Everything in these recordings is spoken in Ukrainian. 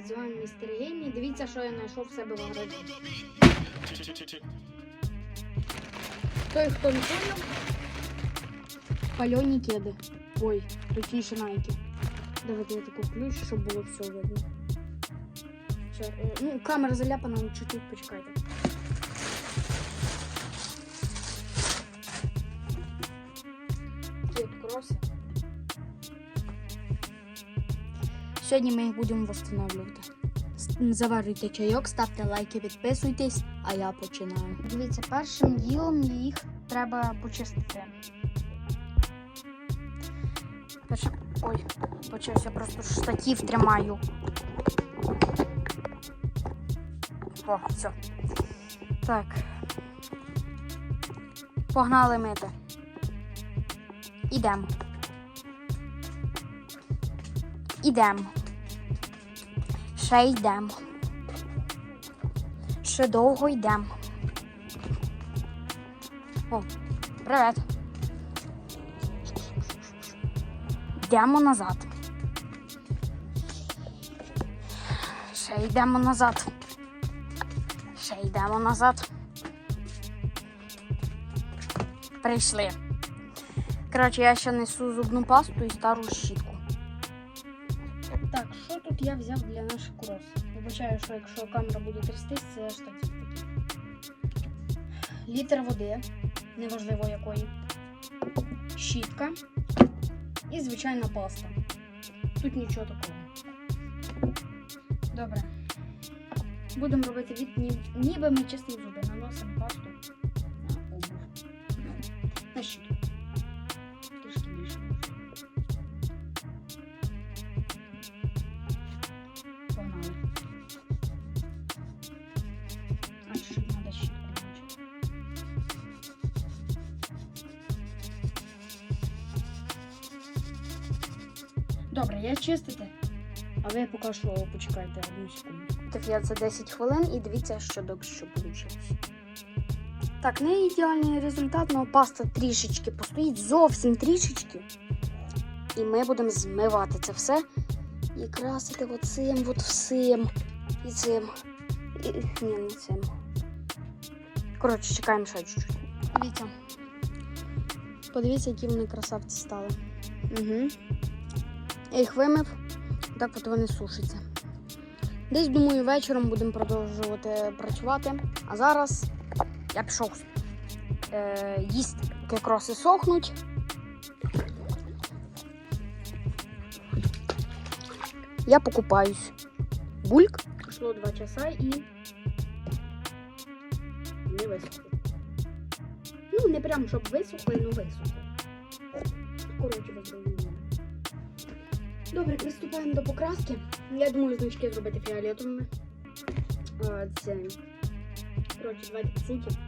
відзиваємо містер Гейм дивіться, що я знайшов в себе в гаражі. Той, хто не поняв, пальоні кеди. Ой, точніше найки. Давайте я таку ключ, щоб було все видно. Ще, е, ну, камера заляпана, ну чуть-чуть почекайте. От кроси. Сьогодні ми їх будемо встановлювати. Заварюйте чайок, ставте лайки, підписуйтесь, а я починаю. Дивіться, першим ділом їх треба почистити. Першим... Ой, почався просто штатів тримаю. О, все. Так. Погнали мити. Ідемо. Ідемо. Ще йдемо. Ще довго йдемо. О, привет. Йдемо назад. Ще йдемо назад. Ще йдемо назад. Прийшли. Коротше, я ще несу зубну пасту і стару щітку. Що тут я взяв для наших крос? Вибачаю, що якщо камера буде трястись, це штатів. Літр води, неважливо якої. Щітка і звичайна паста. Тут нічого такого. Добре. Будемо робити від ні- ніби ми чистимо зуби. Наносимо пасту на обув. На щітку. Добре, я чистити. А ви поки що почекайте одну секунду. Так я це 10 хвилин і дивіться, що до що вийшло. Так, не ідеальний результат, але паста трішечки постоїть, зовсім трішечки. І ми будемо змивати це все і красити оцим от всім. І цим. І, ні, не цим. Коротше, чекаємо ще чуть-чуть. Дивіться. Подивіться, які вони красавці стали. Угу. Я їх вимив, так от вони сушаться. Десь, думаю, вечором будемо продовжувати працювати. А зараз я пішов е, їсти. Поки кроси сохнуть. Я покупаюсь. Бульк. Прошло два часа і не висохло. Ну, не прям, щоб висохло, але висохло. Коротше, ви зрозуміли. Добре, приступаємо до покраски. Я думаю, значки зробити фіолетовими. Це. Коротше, давайте суті.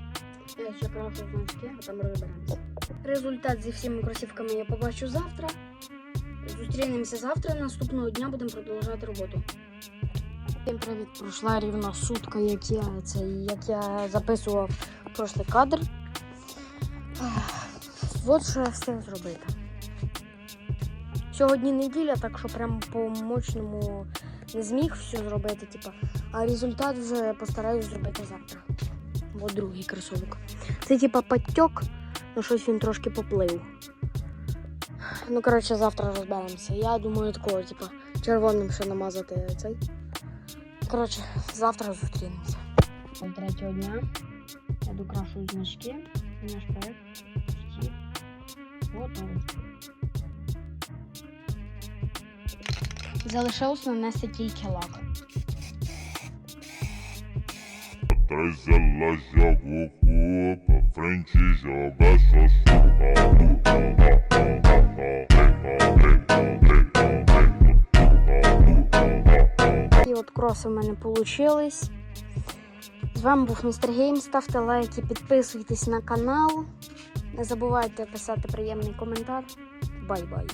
Я ще крашу значки, а там розберемося. Результат зі всіма кросівками я побачу завтра. Зустрінемося завтра. Наступного дня будемо продовжувати роботу. Всім привіт! Пройшла рівно сутка, як я, це, як я записував прошлий кадр. От що я встиг зробити. Сьогодні неділя, так що прям по мощному не зміг все зробити, типа, а результат вже постараюсь зробити завтра. Бо другий кросовок. Це типа потік, ну щось він трошки поплив. Ну, коротше, завтра розберемося. Я думаю, такого, типа, червоним ще намазати цей. Коротше, завтра зустрінемося. Третього дня я докрашую значки. Наш проект готовий. Залишилось нанести тільки лак. Такі от кроси в мене вийшли. З вами був містер Гейм. Ставте лайки, підписуйтесь на канал. Не забувайте писати приємний коментар. Бай-бай.